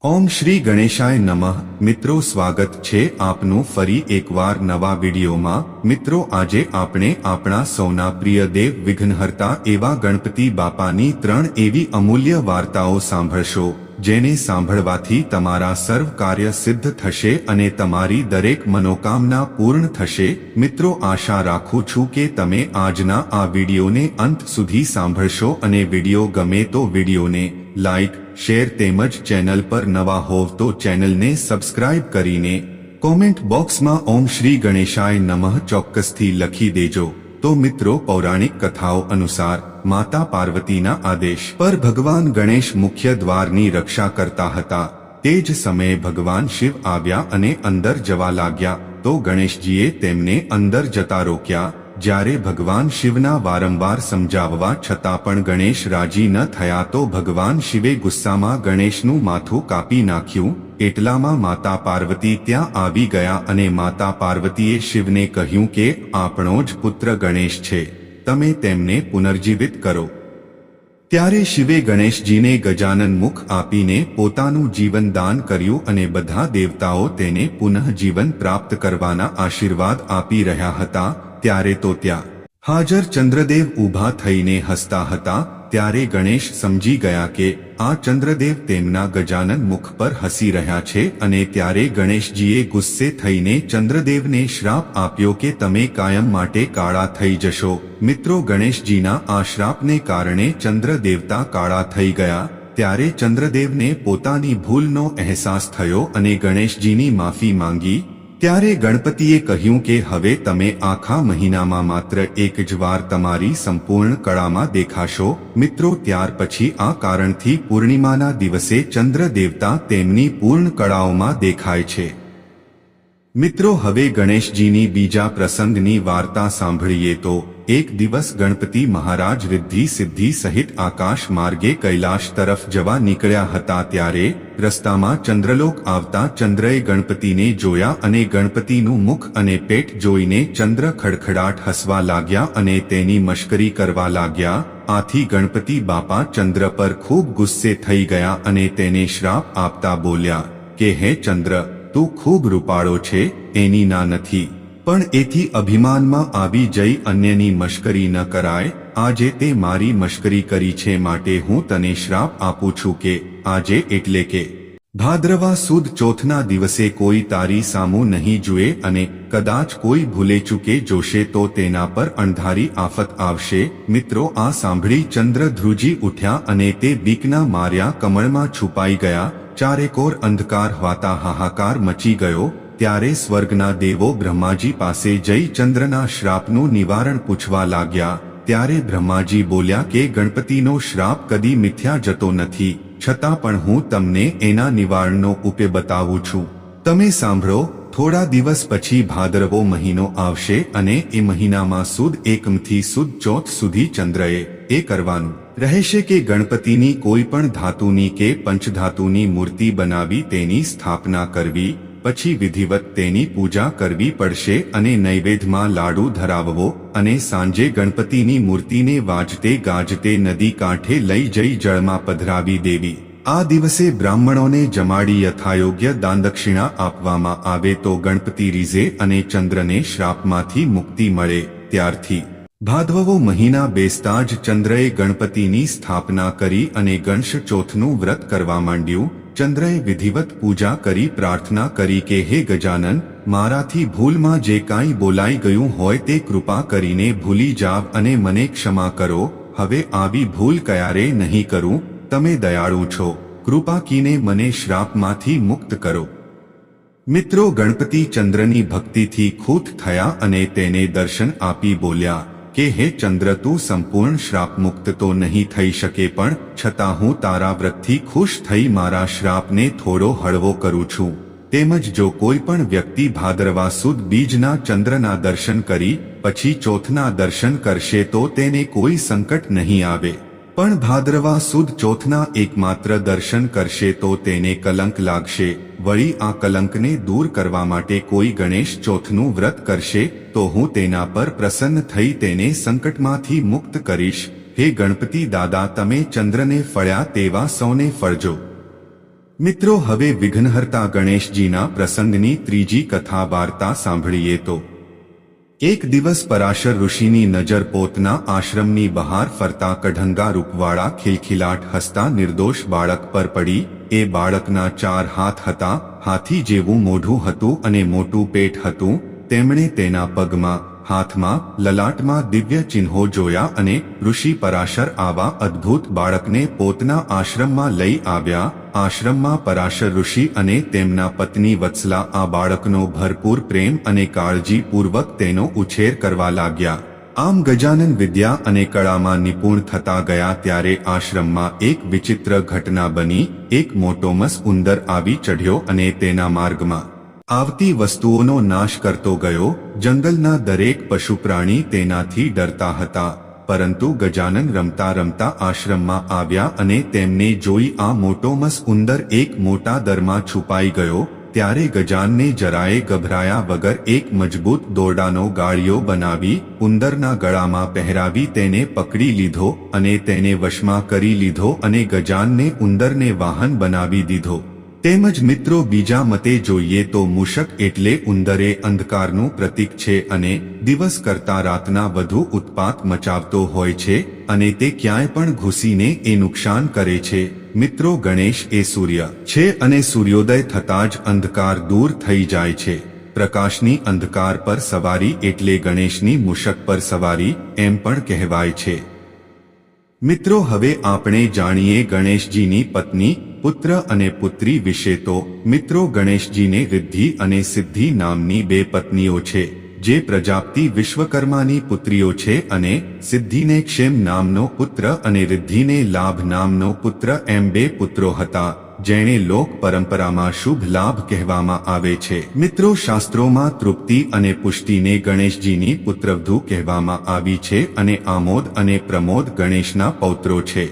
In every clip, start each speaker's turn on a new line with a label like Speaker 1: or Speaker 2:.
Speaker 1: ઓમ શ્રી ગણેશાય નમઃ. મિત્રો, સ્વાગત છે આપનું ફરી એકવાર નવા વિડીયોમાં. મિત્રો, આજે આપણે આપણા સૌના પ્રિય દેવ વિઘ્નહર્તા એવા ગણપતિ બાપાની ત્રણ એવી અમૂલ્ય વાર્તાઓ સાંભળશો, જેને સાંભળવાથી તમારા સર્વ કાર્ય સિદ્ધ થશે અને તમારી દરેક મનોકામના પૂર્ણ થશે. મિત્રો, આશા રાખું છું કે તમે આજના આ વિડીયોને અંત સુધી સાંભળશો અને વીડિયો ગમે તો વિડીયોને લાઈક શેર તેમજ ચેનલ પર નવા હોવ તો ચેનલને સબસ્ક્રાઇબ કરીને કોમેન્ટ બોક્સમાં ઓમ શ્રી ગણેશાય નમઃ ચોક્કસથી લખી દેજો. તો મિત્રો, પૌરાણિક કથાઓ અનુસાર માતા પાર્વતીના આદેશ પર ભગવાન ગણેશ મુખ્ય દ્વારની રક્ષા કરતા હતા. તે જ સમયે ભગવાન શિવ આવ્યા અને અંદર જવા લાગ્યા. તો ગણેશજીએ તેમને અંદર જતા રોક્યા. જ્યારે ભગવાન શિવના વારંવાર સમજાવવા છતાં પણ ગણેશ રાજી ન થયા તો ભગવાન શિવે ગુસ્સામાં ગણેશનું માથું કાપી નાખ્યું, એટલામાં માતા પાર્વતી ત્યાં આવી ગયા અને માતા પાર્વતીએ શિવને કહ્યું કે, આપણો જ પુત્ર ગણેશ છે, તમે તેમને પુનર્જીવિત કરો. ત્યારે શિવે ગણેશજીને ગજાનન મુખ આપીને પોતાનું જીવન દાન કર્યું અને બધા દેવતાઓ તેને પુનઃ જીવન પ્રાપ્ત કરવાના આશીર્વાદ આપી રહ્યા હતા ત્યારે તો ત્યાં હાજર ચંદ્રદેવ ઊભા થઈને હસતા હતા, ત્યારે ગણેશ સમજી ગયા કે આ ચંદ્રદેવ તેમના ગજાનન મુખ પર હસી રહ્યા છે અને ત્યારે ગણેશજીએ ગુસ્સે થઈને ચંદ્રદેવને શ્રાપ આપ્યો કે તમે કાયમ માટે કાળા થઈ જશો. મિત્રો, ગણેશજીના આ શ્રાપને કારણે ચંદ્રદેવતા કાળા થઈ ગયા, ત્યારે ચંદ્રદેવને પોતાની ભૂલનો અહેસાસ થયો અને ગણેશજીની માફી માંગી. ત્યારે ગણપતિએ કહ્યું કે હવે તમે આખા મહિનામાં માત્ર એક જ વાર તમારી સંપૂર્ણ કળામાં દેખાશો. મિત્રો, ત્યાર પછી આ કારણથી પૂર્ણિમાના દિવસે ચંદ્ર દેવતા તેમની પૂર્ણ કળાઓમાં દેખાય છે. મિત્રો, હવે ગણેશજીની બીજા પ્રસંગની વાર્તા સાંભળીએ તો એક દિવસ ગણપતિ મહારાજ રિદ્ધિ સિદ્ધિ સહિત આકાશ માર્ગે કૈલાશ તરફ જવા નીકળ્યા હતા ત્યારે રસ્તામાં ચંદ્રલોક આવતા ચંદ્રએ ગણપતિને જોયા અને ગણપતિનું મુખ અને પેટ જોઈને ચંદ્ર ખડખડાટ હસવા લાગ્યા અને તેની મશ્કરી કરવા લાગ્યા. આથી ગણપતિ બાપા ચંદ્ર પર ખૂબ ગુસ્સે થઈ ગયા અને તેને શ્રાપ આપતા બોલ્યા, કે હે ચંદ્ર, તું ખૂબ રૂપાળો છે, એની ના નથી. પણ એથી અભિમાનમાં આવી જઈ અન્યની મશ્કરી ન કરાય, આજે તે મારી મશ્કરી કરી છે માટે હું તને શ્રાપ આપું છું કે, આજે એટલે કે ભાદ્રવા સુદ ચોથના દિવસે કોઈ તારી સામું નહીં જુએ અને કદાચ કોઈ ભૂલે ચૂકે જોશે તો તેના પર અણધારી આફત આવશે. મિત્રો, આ સાંભળી ચંદ્ર ધ્રુજી ઉઠ્યા અને તે બીકના માર્યા કમળમાં છુપાઈ ગયા. ચારેકોર અંધકાર હોતા હાહાકાર મચી ગયો. ત્યારે સ્વર્ગના દેવો બ્રહ્માજી પાસે જઈ ચંદ્રના શ્રાપનું નિવારણ પૂછવા લાગ્યા. ત્યારે બ્રહ્માજી બોલ્યા કે, ગણપતિનો શ્રાપ કદી મિથ્યા જતો નથી. છતાં પણ હું તમને એના નિવારણનો ઉપાય બતાવું છું. તમે સાંભળો, થોડા દિવસ પછી ભાદરવો મહિનો આવશે અને એ મહિનામાં સુદ એકમથી સુદ ચોથ સુધી ચંદ્રએ એ કરવાનું. રહેશે કે ગણપતિની કોઈ પણ ધાતુની કે પંચધાતુની મૂર્તિ બનાવી તેની સ્થાપના કરવી? પછી વિધિવત તેની પૂજા કરવી પડશે અને નૈવેદ્યમાં લાડુ ધરાવવો અને સાંજે ગણપતિની મૂર્તિને વાજતે ગાજતે નદી કાંઠે લઈ જઈ જળમાં પધરાવી દેવી. આ દિવસે બ્રાહ્મણોને જમાડી યથાયોગ્ય દાનદક્ષિણા આપવામાં આવે તો ગણપતિ રીઝે અને ચંદ્રને શ્રાપમાંથી મુક્તિ મળે. ત્યારથી ભાદવવો મહિના બેસતા જ ચંદ્રએ ગણપતિની સ્થાપના કરી અને ગણશ ચોથનું વ્રત કરવા માંડ્યું. ચંદ્રએ વિધિવત પૂજા કરી, પ્રાર્થના કરી કે, હે ગજાનન, મારાથી ભૂલમાં જે કાંઈ બોલાઈ ગયું હોય તે કૃપા કરીને ભૂલી જાવ અને મને ક્ષમા કરો. હવે આવી ભૂલ ક્યારે નહીં કરું? તમે દયાળુ છો. કૃપા કીને મને શ્રાપમાંથી મુક્ત કરો. મિત્રો, ગણપતિ ચંદ્રની ભક્તિથી ખુશ થયા અને તેને દર્શન આપી બોલ્યા. કે, હે ચંદ્ર, તું સંપૂર્ણ શ્રાપ મુક્ત તો નહીં થઈ શકે, પણ છતાં હું તારા વ્રતથી ખુશ થઈ મારા શ્રાપને થોડો હળવો કરું છું. તેમજ જો કોઈ પણ વ્યક્તિ ભાદરવા સુદ બીજના ચંદ્રના દર્શન કરી, પછી ચોથના દર્શન કરશે તો તેને કોઈ સંકટ નહીં આવે. પણ ભાદરવા સુદ ચોથના એકમાત્ર દર્શન કરશે તો તેને કલંક લાગશે. વળી આ કલંકને દૂર કરવા માટે કોઈ ગણેશ ચોથનું વ્રત કરશે, તો હું તેના પર પ્રસન્ન થઈ તેને સંકટમાંથી મુક્ત કરીશ. હે ગણપતિ દાદા, તમે ચંદ્રને ફળ્યા તેવા સૌને ફળજો. મિત્રો, હવે વિઘ્નહર્તા ગણેશજીના પ્રસંગની ત્રીજી કથા વાર્તા સાંભળીએ તો. એક દિવસ પરાશર ઋષિની નજર પોતના આશ્રમની બહાર ફરતા કઢંગા રૂપવાળા ખિલખિલાટ હસતા નિર્દોષ બાળક પર પડી, એ બાળકના ચાર હાથ હતા, હાથી જેવું મોઢું હતું અને મોટું પેટ હતું, તેમણે તેના પગમાં હાથમાં, લલાટમાં દિવ્ય ચિહ્નો જોયા અને ઋષિ પરાશર આવા અદ્ભુત બાળકને પોતના આશ્રમમાં લઈ આવ્યા. આશ્રમમાં પરાશર ઋષિ અને તેમના પત્ની વત્સલા આ બાળકનો ભરપૂર પ્રેમ અને કાળજીપૂર્વક તેનો ઉછેર કરવા લાગ્યા. આમ ગજાનન વિદ્યા અને કળામાં નિપુણ થતા ગયા ત્યારે આશ્રમમાં એક વિચિત્ર ઘટના બની. એક મોટોમસ ઉંદર આવી ચઢ્યો અને તેના માર્ગમાં આવતી વસ્તુઓનો નાશ કરતો ગયો, જંગલના દરેક પશુ પ્રાણી તેનાથી ડરતા હતા, પરંતુ ગજાનન રમતા રમતા આશ્રમમાં આવ્યા અને તેમને જોઈ આ મોટોમસ ઉંદર એક મોટા દરમાં છુપાઈ ગયો, ત્યારે ગજાનને જરાએ ગભરાયા વગર એક મજબૂત દોરડાનો ગાળિયો બનાવી, ઉંદરના ગળામાં પહેરાવી તેને પકડી લીધો અને તેને વશમાં કરી લીધો અને ગજાનને ઉંદરને વાહન બનાવી દીધો. તેમજ મિત્રો બીજા મતે જોઈએ તો મૂષક એટલે ઉંદરે અંધકારનું પ્રતીક છે અને દિવસ કરતા રાતના વધુ ઉત્પાત મચાવતો હોય છે અને તે ક્યાંય પણ ઘૂસીને એ નુકસાન કરે છે. મિત્રો ગણેશ એ સૂર્ય છે અને સૂર્યોદય થતાં જ અંધકાર દૂર થઈ જાય છે. પ્રકાશની અંધકાર પર સવારી એટલે ગણેશની મૂષક પર સવારી એમ પણ કહેવાય છે. મિત્રો, હવે આપણે જાણીએ ગણેશજીની પત્ની, પુત્ર અને પુત્રી વિશે તો. મિત્રો, ગણેશજીને રિદ્ધિ અને સિદ્ધિ નામની બે પત્નીઓ છે, જે પ્રજાપતિ વિશ્વકર્માની પુત્રીઓ છે અને સિદ્ધિને ક્ષેમ નામનો પુત્ર અને રિદ્ધિને લાભ નામનો પુત્ર એમ બે પુત્રો હતા. જેણે લોક પરંપરામાં શુભ લાભ કહેવામાં આવે છે. મિત્રો, શાસ્ત્રોમાં તૃપ્તિ અને પુષ્ટિને ગણેશજીની પુત્રવધુ કહેવામાં આવી છે અને આમોદ અને પ્રમોદ ગણેશના પૌત્રો છે.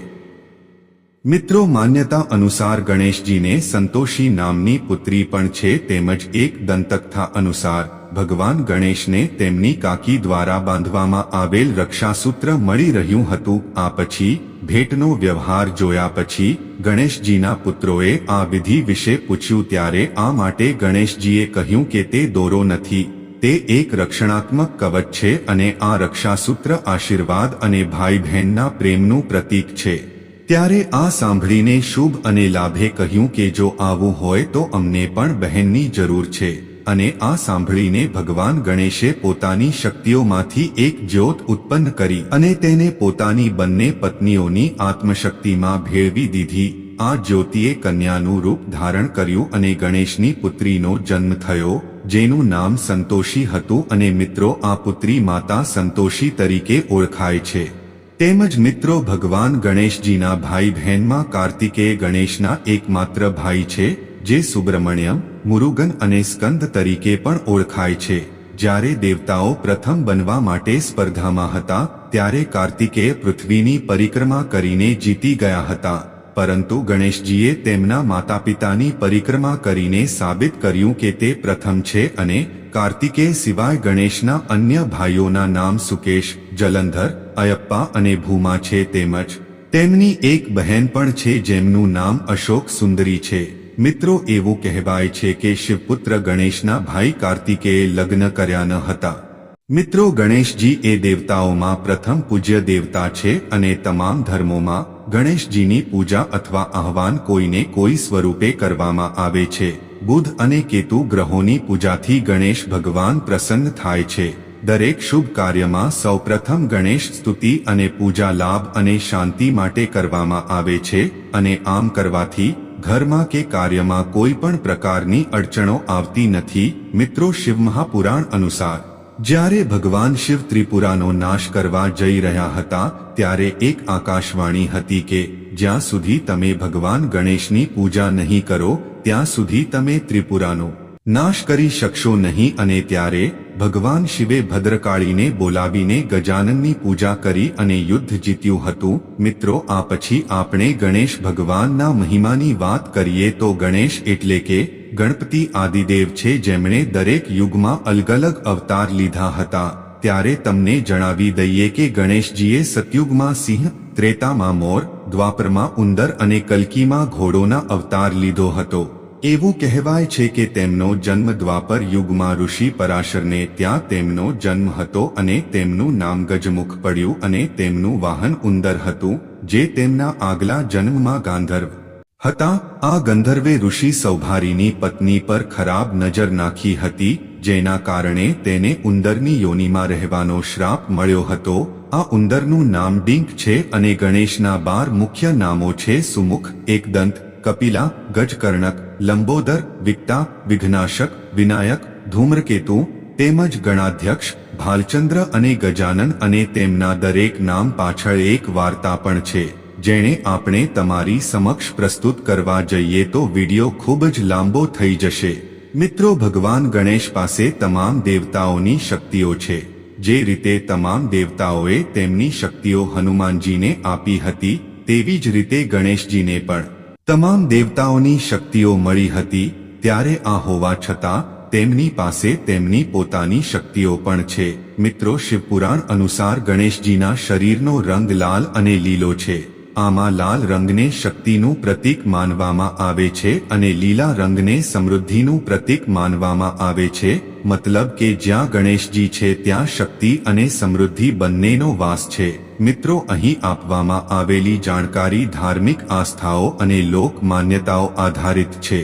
Speaker 1: મિત્રો, માન્યતા અનુસાર ગણેશજીને સંતોષી નામની પુત્રી પણ છે તેમજ એક દંતકથા અનુસાર. ભગવાન ગણેશને તેમની કાકી દ્વારા બાંધવામાં આવેલ રક્ષાસૂત્ર મળી રહ્યું હતું. આ પછી, ભેટનો વ્યવહાર જોયા પછી, ગણેશજીના પુત્રોએ આ વિધિ વિશે પૂછ્યું ત્યારે આ માટે ગણેશજીએ કહ્યું કે તે દોરો નથી. તે એક રક્ષણાત્મક કવચ છે અને આ રક્ષાસૂત્ર આશીર્વાદ અને ભાઈ બહેનના પ્રેમનું પ્રતીક છે. ત્યારે આ સાંભળીને શુભ અને લાભે કહ્યું કે જો આવું હોય તો અમને પણ બહેનની જરૂર છે. અને આ સાંભળીને ભગવાન ગણેશે પોતાની શક્તિઓમાંથી એક જ્યોત ઉત્પન્ન કરી અને તેને પોતાની બંને પત્નીઓની આત્મશક્તિમાં ભેળવી દીધી. આ જ્યોતિએ કન્યાનું રૂપ ધારણ કર્યું અને ગણેશની પુત્રીનો જન્મ થયો, જેનું નામ સંતોષી હતું અને મિત્રો આ પુત્રી માતા સંતોષી તરીકે ઓળખાય છે. તેમજ મિત્રો ભગવાન ગણેશજીના ભાઈ બહેનમાં કાર્તિકેય ગણેશના એકમાત્ર ભાઈ છે, જે સુબ્રમણ્યમ મુરુગન અને સ્કંદ તરીકે પણ ઓળખાય છે. જ્યારે દેવતાઓ પ્રથમ બનવા માટે સ્પર્ધામાં હતા, ત્યારે કાર્તિકેય પૃથ્વીની પરિક્રમા કરીને જીતી ગયા હતા. પરંતુ ગણેશજીએ તેમના માતા પિતાની પરિક્રમા કરીને સાબિત કર્યું કે તે પ્રથમ છે અને કાર્તિકે સિવાય ગણેશના અન્ય ભાઈઓના નામ સુકેશ, જલંધર, અયપ્પા અને ભૂમા છે તેમજ તેમની એક બહેન પણ છે જેમનું નામ અશોક સુંદરી છે. મિત્રો, એવું કહેવાય છે કે શિવપુત્ર ગણેશના ભાઈ કાર્તિકેય લગ્ન કર્યા ન હતા. મિત્રો, ગણેશજી એ દેવતાઓમાં પ્રથમ પૂજ્ય દેવતા છે અને તમામ ધર્મોમાં ગણેશજીની પૂજા અથવા આહવાન કોઈને કોઈ સ્વરૂપે કરવામાં આવે છે. બુધ અને કેતુ ગ્રહોની પૂજાથી ગણેશ ભગવાન પ્રસન્ન થાય છે. દરેક શુભ કાર્યમાં સૌપ્રથમ ગણેશ સ્તુતિ અને પૂજા લાભ અને શાંતિ માટે કરવામાં આવે છે અને આમ કરવાથી ઘરમાં કે કાર્યમાં કોઈ પણ પ્રકારની અડચણો આવતી નથી, મિત્રો શિવ મહાપુરાણ અનુસાર. જ્યારે ભગવાન શિવ ત્રિપુરાનો નાશ કરવા જઈ રહ્યા હતા, ત્યારે એક આકાશવાણી હતી કે, જ્યાં સુધી તમે ભગવાન ગણેશની પૂજા નહીં કરો, ત્યાં સુધી તમે ત્રિપુરાનો નાશ કરી શકશો નહીં અને ત્યારે ભગવાન શિવે ભદ્રકાળીને બોલાવીને ગજાનનની પૂજા કરી અને યુદ્ધ જીત્યું હતું. મિત્રો, આ પછી આપણે ગણેશ ભગવાનના મહિમાની વાત કરીએ તો ગણેશ એટલે કે ગણપતિ આદિદેવ છે જેમણે દરેક યુગમાં અલગ અલગ અવતાર લીધા હતા. ત્યારે તમને જણાવી દઈએ કે ગણેશજીએ સતયુગમાં સિંહ, ત્રેતામાં મોર, દ્વાપરમાં ઉંદર અને કલ્કીમાં ઘોડોના અવતાર લીધો હતો. એવું કહેવાય છે કે તેમનો જન્મ દ્વાપર યુગમાં ઋષિ પરાશરને ત્યાં તેમનો જન્મ હતો અને તેમનું નામ ગજમુખ પડ્યું અને તેમનું વાહન ઉંદર હતું, જે તેમના આગલા જન્મમાં ગાંધર્વ હતા. આ ગંધર્વે ઋષિ સૌભારીની પત્ની પર ખરાબ નજર નાખી હતી, જેના કારણે તેને ઉંદરની યોનિમાં રહેવાનો શ્રાપ મળ્યો હતો. આ ઉંદરનું નામ ડિંક છે અને ગણેશના બાર મુખ્ય નામો છે સુમુખ, એકદંત કપિલા, ગજકર્ણક, લંબોદર વિકટા વિઘ્નાશક, વિનાયક, ધૂમ્રકેતુ, તેમજ ગણાધ્યક્ષ, ભાલચંદ્ર અને ગજાનન અને તેમના દરેક નામ પાછળ એક વાર્તા પણ છે. જેણે આપણે તમારી સમક્ષ પ્રસ્તુત કરવા જઈએ તો વિડિયો ખૂબ જ લાંબો થઈ જશે. મિત્રો, ભગવાન ગણેશ પાસે તમામ દેવતાઓની શક્તિઓ છે. જે રીતે તમામ દેવતાઓએ તેમની શક્તિઓ હનુમાનજીને આપી હતી, તેવી જ રીતે ગણેશજીને પણ. તમામ દેવતાઓની શક્તિઓ મળી હતી, ત્યારે આ હોવા છતાં, તેમની પાસે તેમની પોતાની શક્તિઓ પણ છે. મિત્રો, શિવપુરાણ અનુસાર ગણેશજીના શરીરનો રંગ લાલ અને લીલો છે. આમાં લાલ રંગને શક્તિનું પ્રતીક માનવામાં આવે છે અને લીલા રંગને સમૃદ્ધિનું પ્રતીક માનવામાં આવે છે, મતલબ કે જ્યાં ગણેશજી છે ત્યાં શક્તિ અને સમૃદ્ધિ બંનેનો વાસ છે. મિત્રો, અહીં આપવામાં આવેલી જાણકારી ધાર્મિક આસ્થાઓ અને લોક માન્યતાઓ આધારિત છે.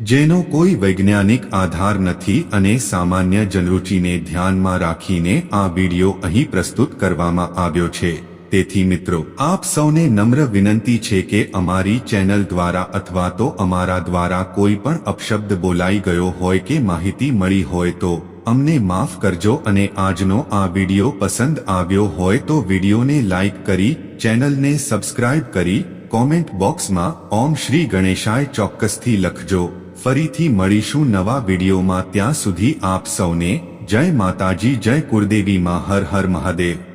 Speaker 1: જેનો કોઈ વૈજ્ઞાનિક આધાર નથી અને સામાન્ય જનરુચિને ધ્યાનમાં રાખીને આ વિડિયો અહીં પ્રસ્તુત કરવામાં આવ્યો છે. તેથી મિત્રો, આપ સૌને નમ્ર વિનંતી છે કે અમારી ચેનલ દ્વારા અથવા તો અમારા દ્વારા કોઈ પણ અપશબ્દ બોલાઈ ગયો હોય કે માહિતી મળી હોય તો અમને માફ કરજો અને આજનો આ વિડિયો પસંદ આવ્યો હોય તો વિડિયોને લાઇક કરી, ચેનલને સબસ્ક્રાઇબ કરી, કોમેન્ટ બોક્સમાં ઓમ શ્રી ગણેશાય ચોક્કસથી લખજો. ફરીથી મળીશું નવા વિડીયોમાં ત્યાં સુધી આપ સૌને જય માતાજી, જય કુરદેવીમાં હર હર મહાદેવ.